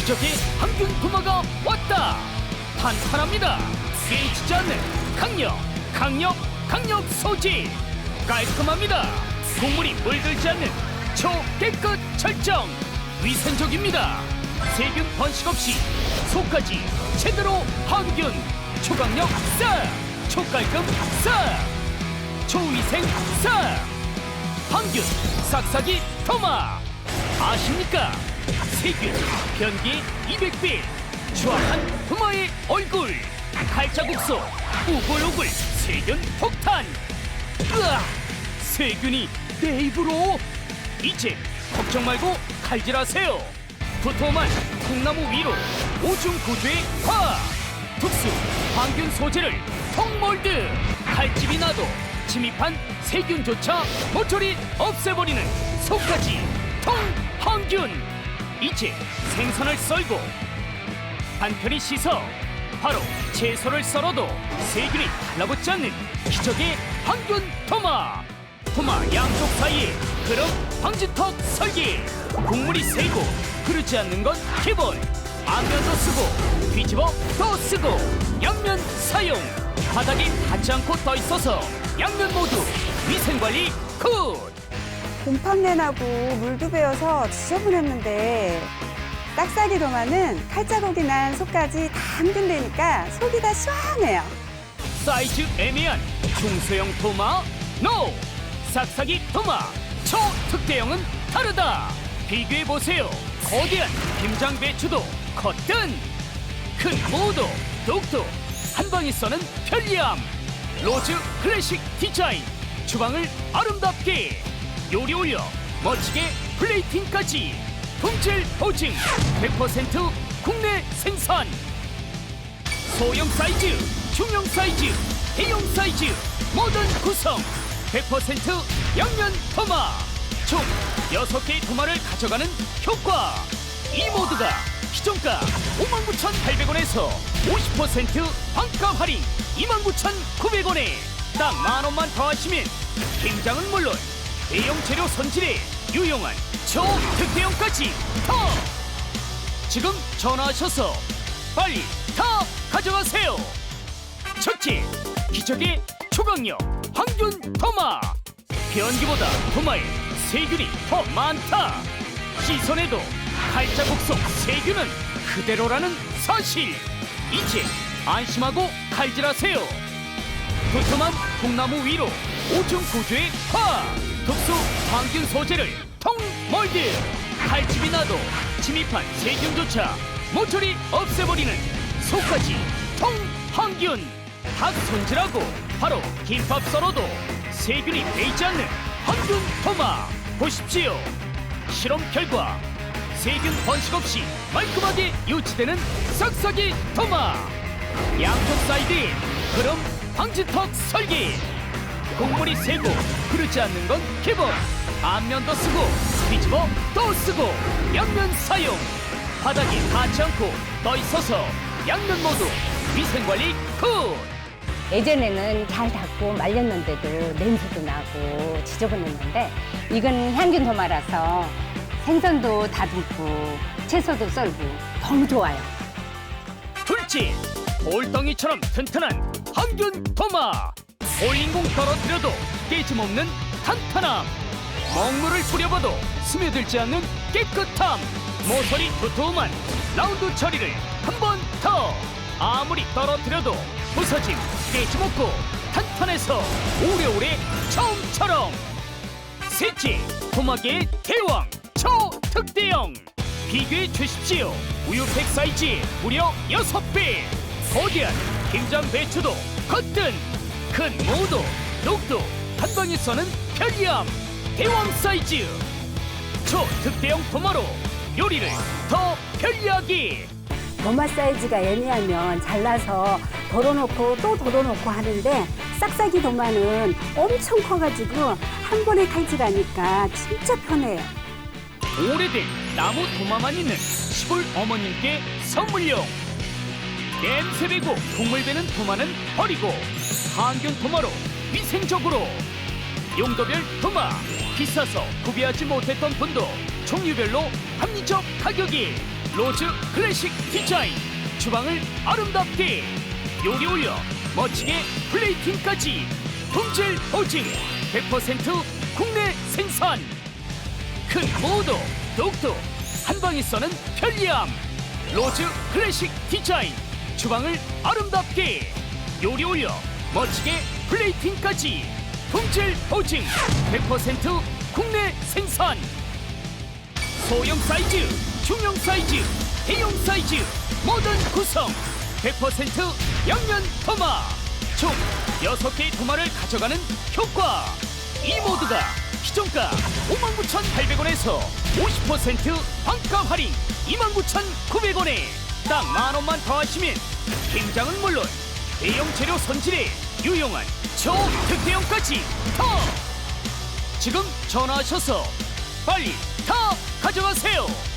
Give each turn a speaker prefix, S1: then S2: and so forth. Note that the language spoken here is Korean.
S1: 기적의 항균 도마가 왔다. 탄탄합니다. 깨지지 않는 강력 강력 강력 소지. 깔끔합니다. 국물이 물들지 않는 초깨끗 절정. 위생적입니다. 세균 번식 없이 속까지 제대로 항균. 초강력 싹 초깔끔 싹 초위생 싹 항균 싹싹이 토마. 아십니까 세균 변기 200빌 추악한 토마의 얼굴 칼자국소 우글우글 세균 폭탄. 으아! 세균이 내 입으로! 이제 걱정 말고 칼질하세요. 두툼한 콩나무 위로 오중 구조의 화학 특수 항균 소재를 통몰드! 칼집이 나도 침입한 세균조차 모조리 없애버리는 속까지 통항균 이제 생선을 썰고 한편이 씻어 바로 채소를 썰어도 세균이 달라붙지 않는 기적의 항균 토마. 토마 양쪽 사이에 그럼 방지턱 설계 국물이 새고 흐르지 않는 건 기본. 앞면도 쓰고 뒤집어 또 쓰고 양면 사용. 바닥에 닿지 않고 떠 있어서 양면 모두 위생관리 굿
S2: 곰팡내 나고 물도 배어서 지저분했는데 싹싹이 도마는 칼자국이 난 속까지 다 함균되니까 속이 다 시원해요.
S1: 사이즈 애매한 중소형 토마 노! 삭삭이 토마. 초특대형은 다르다. 비교해 보세요. 거대한 김장 배추도 겉든 큰 무도 독도 한 방에 써는 편리함. 로즈 클래식 디자인. 주방을 아름답게 요리 올려 멋지게 플레이팅까지. 품질 보증 100% 국내 생산. 소형 사이즈, 중형 사이즈, 대형 사이즈, 모든 구성 100% 양면 토마. 총 6개의 토마를 가져가는 효과. 이 모드가 기존가 59,800원에서 50% 반값 할인. 29,900원에 딱 만원만 더하시면 김장은 물론 대형 재료 손질에 유용한 초특대형까지 더 지금 전화하셔서 빨리 다 가져가세요. 첫째, 기적의 초강력 항균 토마. 변기보다 토마에 세균이 더 많다. 시선에도 칼자국 속 세균은 그대로라는 사실. 이제 안심하고 칼질하세요. 두툼한 콩나무 위로 오중 구조의 화 학 독소 항균 소재를 통몰드 칼집이 나도 침입한 세균조차 모조리 없애버리는 속까지 통항균. 닭 손질하고 바로 김밥 썰어도 세균이 배이지 않는 항균 토마. 보십시오. 실험 결과 세균 번식 없이 말끔하게 유치되는 싹싹이 토마. 양쪽 사이드에 그럼 방지턱 설계 국물이 새고 흐르지 않는 건 기본. 앞면도 쓰고 뒤집어 또 쓰고 양면 사용. 바닥이 닿지 않고 떠 있어서 양면 모두 위생관리 굿!
S3: 예전에는 잘 닦고 말렸는데도 냄새도 나고 지저분했는데 이건 향균 도마라서 생선도 다듬고 채소도 썰고 너무 좋아요.
S1: 둘째 돌덩이처럼 튼튼한 항균 도마 올린공 떨어뜨려도 깨짐없는 탄탄함. 먹물을 뿌려봐도 스며들지 않는 깨끗함. 모서리 두툼한 라운드 처리를 한 번 더. 아무리 떨어뜨려도 부서짐 깨짐없고 탄탄해서 오래오래 처음처럼. 셋째 토마계의 대왕 초특대형. 비교해 주십시오. 우유팩 사이즈 무려 6배. 거대한 김장 배추도 겉든 큰 무도 녹도 한 방에 써는 편리함. 대왕 사이즈. 초특대형 토마로 요리를 더 편리하게
S4: 도마 사이즈가 애매하면 잘라서 덜어놓고 또 덜어놓고 하는데 싹싹이 도마는 엄청 커가지고 한 번에 칼질하니까 진짜 편해요.
S1: 오래된 나무 도마만 있는 시골 어머님께 선물용. 냄새 배고 국물 배는 도마는 버리고 항균 도마로 위생적으로. 용도별 도마 비싸서 구비하지 못했던 분도 종류별로 합리적 가격이 로즈 클래식 디자인 주방을 아름답게 요리 올려 멋지게 플레이팅까지 품질 보증 100% 국내 생산. 큰 모도 독도 한 방에 써는 편리함 로즈 클래식 디자인 주방을 아름답게 요리 올려 멋지게 플레이팅까지. 품질 보증 100% 국내 생산. 소형 사이즈, 중형 사이즈, 대형 사이즈 모든 구성 100% 양면 토마. 총 6개의 토마를 가져가는 효과. 이 모드가 시종가 59,800원에서 50% 반값 할인 29,900원에 딱 만원만 더하시면 김장은 물론 대형 재료 손질에 유용한 초특대형까지 더 지금 전화하셔서 빨리 다 가져가세요.